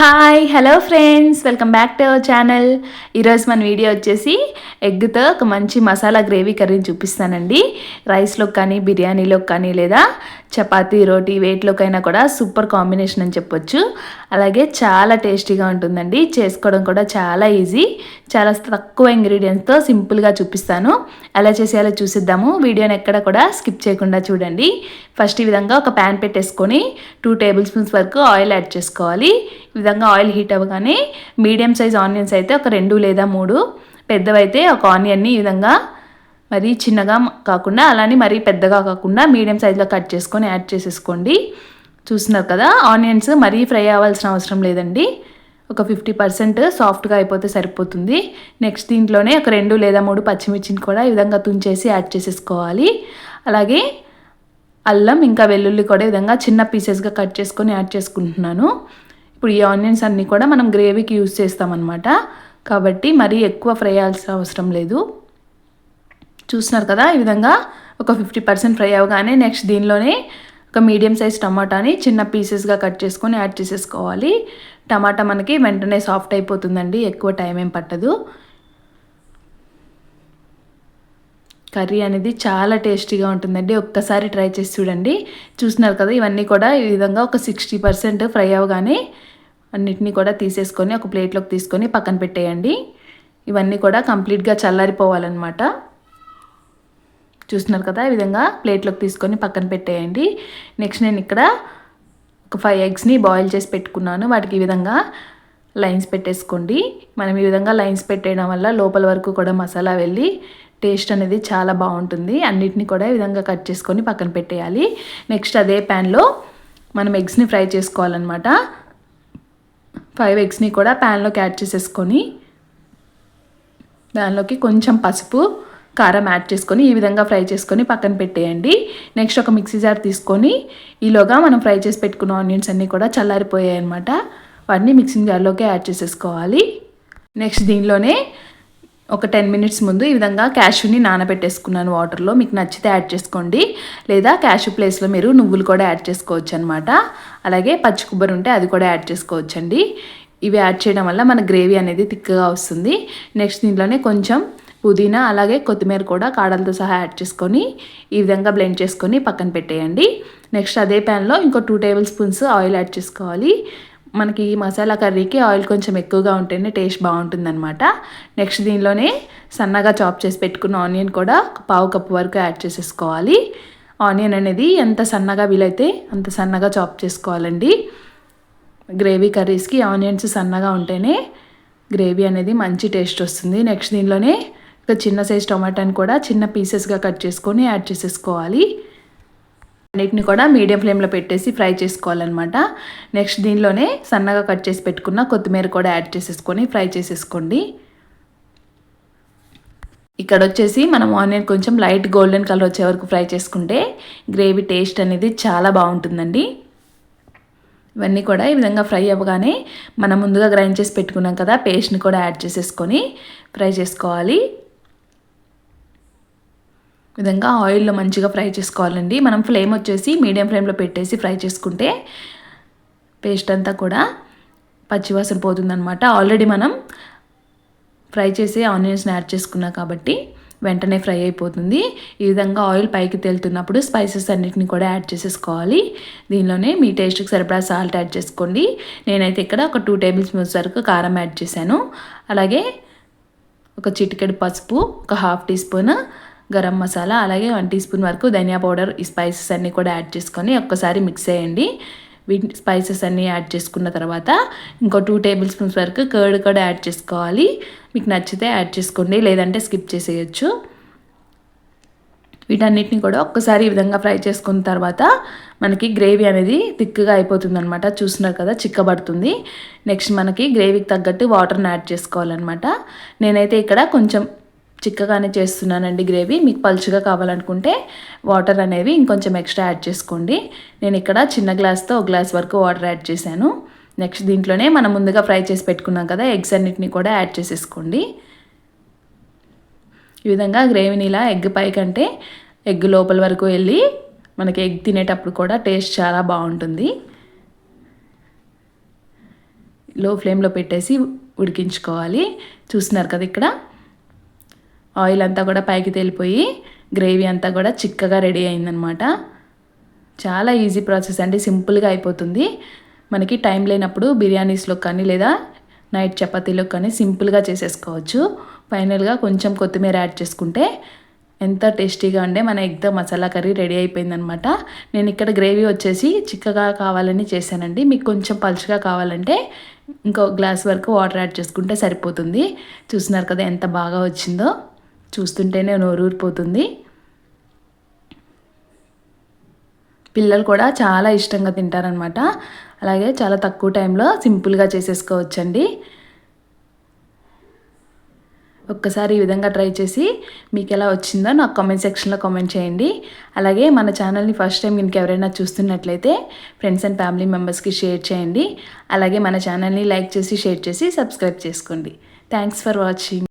Hi hello friends welcome back to our channel ఈరోజు మన video వచ్చేసి ఎగ్తో ఒక మంచి మసాలా గ్రేవీ కర్రీని చూపిస్తానండి. రైస్లో కానీ బిర్యానీలో కానీ లేదా చపాతీ రోటీ వేట్లోకైనా కూడా సూపర్ కాంబినేషన్ అని చెప్పొచ్చు. అలాగే చాలా టేస్టీగా ఉంటుందండి. చేసుకోవడం కూడా చాలా ఈజీ చాలా తక్కువ ఇంగ్రీడియంట్స్తో సింపుల్గా చూపిస్తాను. ఎలా చేసేయాలో చూసిద్దాము. వీడియోని ఎక్కడ కూడా స్కిప్ చేయకుండా చూడండి. ఫస్ట్ ఈ విధంగా ఒక ప్యాన్ పెట్టేసుకొని టూ టేబుల్ స్పూన్స్ వరకు ఆయిల్ యాడ్ చేసుకోవాలి. ఈ విధంగా ఆయిల్ హీట్ అవ్వగానే మీడియం సైజ్ ఆనియన్స్ అయితే ఒక రెండు లేదా మూడు పెద్దవైతే ఒక ఆనియన్ని ఈ విధంగా మరీ చిన్నగా కాకుండా అలానే మరీ పెద్దగా కాకుండా మీడియం సైజులో కట్ చేసుకొని యాడ్ చేసేసుకోండి. చూస్తున్నారు కదా ఆనియన్స్ మరీ ఫ్రై అవ్వాల్సిన అవసరం లేదండి. ఒక ఫిఫ్టీ పర్సెంట్ సాఫ్ట్గా అయిపోతే సరిపోతుంది. నెక్స్ట్ దీంట్లోనే ఒక రెండు లేదా మూడు పచ్చిమిర్చిని కూడా ఈ విధంగా తుంచేసి యాడ్ చేసేసుకోవాలి. అలాగే అల్లం ఇంకా వెల్లుల్లి కూడా విధంగా చిన్న పీసెస్గా కట్ చేసుకొని యాడ్ చేసుకుంటున్నాను. ఇప్పుడు ఈ ఆనియన్స్ అన్నీ కూడా మనం గ్రేవీకి యూజ్ చేస్తామన్నమాట. కాబట్టి మరీ ఎక్కువ ఫ్రై అవ్వాల్సిన అవసరం లేదు. చూస్తున్నారు కదా ఈ విధంగా ఒక ఫిఫ్టీ పర్సెంట్ ఫ్రై అవ్వగానే నెక్స్ట్ దీనిలోనే ఒక మీడియం సైజ్ టమాటాని చిన్న పీసెస్గా కట్ చేసుకొని యాడ్ చేసేసుకోవాలి. టమాటా మనకి వెంటనే సాఫ్ట్ అయిపోతుందండి ఎక్కువ టైం ఏం పట్టదు. కర్రీ అనేది చాలా టేస్టీగా ఉంటుందండి. ఒక్కసారి ట్రై చేసి చూడండి. చూస్తున్నారు కదా ఇవన్నీ కూడా ఈ విధంగా ఒక సిక్స్టీ పర్సెంట్ ఫ్రై అవ్వగానే అన్నిటినీ కూడా తీసేసుకొని ఒక ప్లేట్లోకి తీసుకొని పక్కన పెట్టేయండి. ఇవన్నీ కూడా కంప్లీట్గా చల్లారిపోవాలన్నమాట. చూస్తున్నారు కదా ఈ విధంగా ప్లేట్లోకి తీసుకొని పక్కన పెట్టేయండి. నెక్స్ట్ నేను ఇక్కడ ఒక ఫైవ్ ఎగ్స్ని బాయిల్ చేసి పెట్టుకున్నాను. వాటికి ఈ విధంగా లైన్స్ పెట్టేసుకోండి. మనం ఈ విధంగా లైన్స్ పెట్టేయడం వల్ల లోపల వరకు కూడా మసాలా వెళ్ళి టేస్ట్ అనేది చాలా బాగుంటుంది. అన్నిటిని కూడా ఈ విధంగా కట్ చేసుకొని పక్కన పెట్టేయాలి. నెక్స్ట్ అదే ప్యాన్లో మనం ఎగ్స్ని ఫ్రై చేసుకోవాలన్నమాట. ఫైవ్ ఎగ్స్ని కూడా ప్యాన్లోకి యాడ్ చేసేసుకొని దానిలోకి కొంచెం పసుపు కారం యాడ్ చేసుకొని ఈ విధంగా ఫ్రై చేసుకొని పక్కన పెట్టేయండి. నెక్స్ట్ ఒక మిక్సీ జార్ తీసుకొని ఈలోగా మనం ఫ్రై చేసి పెట్టుకున్న ఆనియన్స్ అన్నీ కూడా చల్లారిపోయాయి అనమాట వాటిని మిక్సింగ్ జార్లోకి యాడ్ చేసేసుకోవాలి. నెక్స్ట్ దీనిలోనే ఒక టెన్ మినిట్స్ ముందు ఈ విధంగా క్యాష్యూని నానబెట్టేసుకున్నాను వాటర్లో. మీకు నచ్చితే యాడ్ చేసుకోండి. లేదా క్యాష్యూ ప్లేస్లో మీరు నువ్వులు కూడా యాడ్ చేసుకోవచ్చు అనమాట అలాగే పచ్చి కొబ్బరి ఉంటే అది కూడా యాడ్ చేసుకోవచ్చండి. ఇవి యాడ్ చేయడం వల్ల మన గ్రేవీ అనేది థిక్గా వస్తుంది. నెక్స్ట్ దీంట్లోనే కొంచెం పుదీనా అలాగే కొత్తిమీర కూడా కాడలతో సహా యాడ్ చేసుకొని ఈ విధంగా బ్లెండ్ చేసుకొని పక్కన పెట్టేయండి. నెక్స్ట్ అదే ప్యాన్లో ఇంకో two tablespoons oil add చేసుకోవాలి. మనకి ఈ మసాలా కర్రీకి ఆయిల్ కొంచెం ఎక్కువగా ఉంటేనే టేస్ట్ బాగుంటుందన్నమాట. నెక్స్ట్ దీనిలోనే సన్నగా చాప్ చేసి పెట్టుకున్న ఆనియన్ కూడా పావు కప్పు వరకు యాడ్ చేసేసుకోవాలి. ఆనియన్ అనేది ఎంత సన్నగా వీలైతే అంత సన్నగా చాప్ చేసుకోవాలండి. గ్రేవీ కర్రీస్కి ఆనియన్స్ సన్నగా ఉంటేనే గ్రేవీ అనేది మంచి టేస్ట్ వస్తుంది. నెక్స్ట్ దీనిలోనే ఒక చిన్న సైజ్ టొమాటోని కూడా చిన్న పీసెస్గా కట్ చేసుకొని యాడ్ చేసేసుకోవాలి. అన్నిటిని కూడా మీడియం ఫ్లేమ్లో పెట్టేసి ఫ్రై చేసుకోవాలన్నమాట. నెక్స్ట్ దీనిలోనే సన్నగా కట్ చేసి పెట్టుకున్న కొత్తిమీర కూడా యాడ్ చేసేసుకొని ఫ్రై చేసేసుకోండి. ఇక్కడ వచ్చేసి మనం ఆనియన్ కొంచెం లైట్ గోల్డెన్ కలర్ వచ్చే వరకు ఫ్రై చేసుకుంటే గ్రేవీ టేస్ట్ అనేది చాలా బాగుంటుందండి. ఇవన్నీ కూడా ఈ విధంగా ఫ్రై అవ్వగానే మనం ముందుగా గ్రైండ్ చేసి పెట్టుకున్నాం కదా పేస్ట్ని కూడా యాడ్ చేసేసుకొని ఫ్రై చేసుకోవాలి. విధంగా ఆయిల్లో మంచిగా ఫ్రై చేసుకోవాలండి. మనం ఫ్లేమ్ వచ్చేసి మీడియం ఫ్లేమ్లో పెట్టేసి ఫ్రై చేసుకుంటే పేస్ట్ అంతా కూడా పచ్చివాసన పోతుందనమాట ఆల్రెడీ మనం ఫ్రై చేసి ఆనియన్స్ని యాడ్ చేసుకున్నాం కాబట్టి వెంటనే ఫ్రై అయిపోతుంది. ఈ విధంగా ఆయిల్ పైకి తేలుతున్నప్పుడు స్పైసెస్ అన్నిటిని కూడా యాడ్ చేసేసుకోవాలి. దీనిలోనే మీ టేస్ట్కి సరిపడా సాల్ట్ యాడ్ చేసుకోండి. నేనైతే ఇక్కడ ఒక టూ టేబుల్ స్పూన్స్ వరకు కారం యాడ్ చేశాను. అలాగే ఒక చిటికెడు పసుపు ఒక half teaspoon garam masala అలాగే వన్ టీ స్పూన్ వరకు ధనియా పౌడర్ ఈ స్పైసెస్ అన్నీ కూడా యాడ్ చేసుకొని ఒక్కసారి మిక్స్ చేయండి. వీటి స్పైసెస్ అన్నీ యాడ్ చేసుకున్న తర్వాత ఇంకో టూ టేబుల్ స్పూన్స్ వరకు కర్డ్ కూడా యాడ్ చేసుకోవాలి. మీకు నచ్చితే యాడ్ చేసుకోండి లేదంటే స్కిప్ చేసేయచ్చు. వీటన్నిటిని కూడా ఒక్కసారి ఈ విధంగా ఫ్రై చేసుకున్న తర్వాత మనకి గ్రేవీ అనేది థిక్గా అయిపోతుంది అనమాట చూస్తున్నారు కదా చిక్కబడుతుంది. నెక్స్ట్ మనకి గ్రేవీకి తగ్గట్టు వాటర్ని యాడ్ చేసుకోవాలన్నమాట. నేనైతే ఇక్కడ కొంచెం చిక్కగానే చేస్తున్నానండి గ్రేవీ. మీకు పలుచుగా కావాలనుకుంటే వాటర్ అనేవి ఇంకొంచెం ఎక్స్ట్రా యాడ్ చేసుకోండి. నేను ఇక్కడ చిన్న గ్లాస్తో ఒక గ్లాస్ వరకు వాటర్ యాడ్ చేశాను. నెక్స్ట్ దీంట్లోనే మనం ముందుగా ఫ్రై చేసి పెట్టుకున్నాం కదా ఎగ్స్ అన్నిటిని కూడా యాడ్ చేసేసుకోండి. ఈ విధంగా గ్రేవీని ఇలా ఎగ్ పై కంటే ఎగ్ లోపల వరకు వెళ్ళి మనకి ఎగ్ తినేటప్పుడు కూడా టేస్ట్ చాలా బాగుంటుంది. లో ఫ్లేమ్లో పెట్టేసి ఉడికించుకోవాలి. చూస్తున్నారు కదా ఇక్కడ? ఆయిల్ అంతా కూడా పైకి తేలిపోయి గ్రేవీ అంతా కూడా చిక్కగా రెడీ అయిందనమాట. చాలా ఈజీ ప్రాసెస్ అండి సింపుల్గా అయిపోతుంది. మనకి టైం లేనప్పుడు బిర్యానీస్లో కానీ లేదా నైట్ చపాతీలో కానీ సింపుల్గా చేసేసుకోవచ్చు. ఫైనల్గా కొంచెం కొత్తిమీర యాడ్ చేసుకుంటే ఎంత టేస్టీగా ఉండే మన ఎగ్తో మసాలా కర్రీ రెడీ అయిపోయిందనమాట. నేను ఇక్కడ గ్రేవీ వచ్చేసి చిక్కగా కావాలని చేశానండి. మీకు కొంచెం పలుచగా కావాలంటే ఇంకో గ్లాస్ వరకు వాటర్ యాడ్ చేసుకుంటే సరిపోతుంది. చూసినారు కదా ఎంత బాగా వచ్చిందో. చూస్తుంటేనే నోరూరిపోతుంది. పిల్లలు కూడా చాలా ఇష్టంగా తింటారనమాట అలాగే చాలా తక్కువ టైంలో సింపుల్గా చేసేసుకోవచ్చండి. ఒక్కసారి ఈ విధంగా ట్రై చేసి మీకు ఎలా వచ్చిందో నాకు కామెంట్ సెక్షన్లో కామెంట్ చేయండి. అలాగే మన ఛానల్ని ఫస్ట్ టైం ఇంక ఎవరైనా చూస్తున్నట్లయితే ఫ్రెండ్స్ అండ్ ఫ్యామిలీ మెంబర్స్కి షేర్ చేయండి. అలాగే మన ఛానల్ని లైక్ చేసి షేర్ చేసి సబ్స్క్రైబ్ చేసుకోండి. Thanks for watching.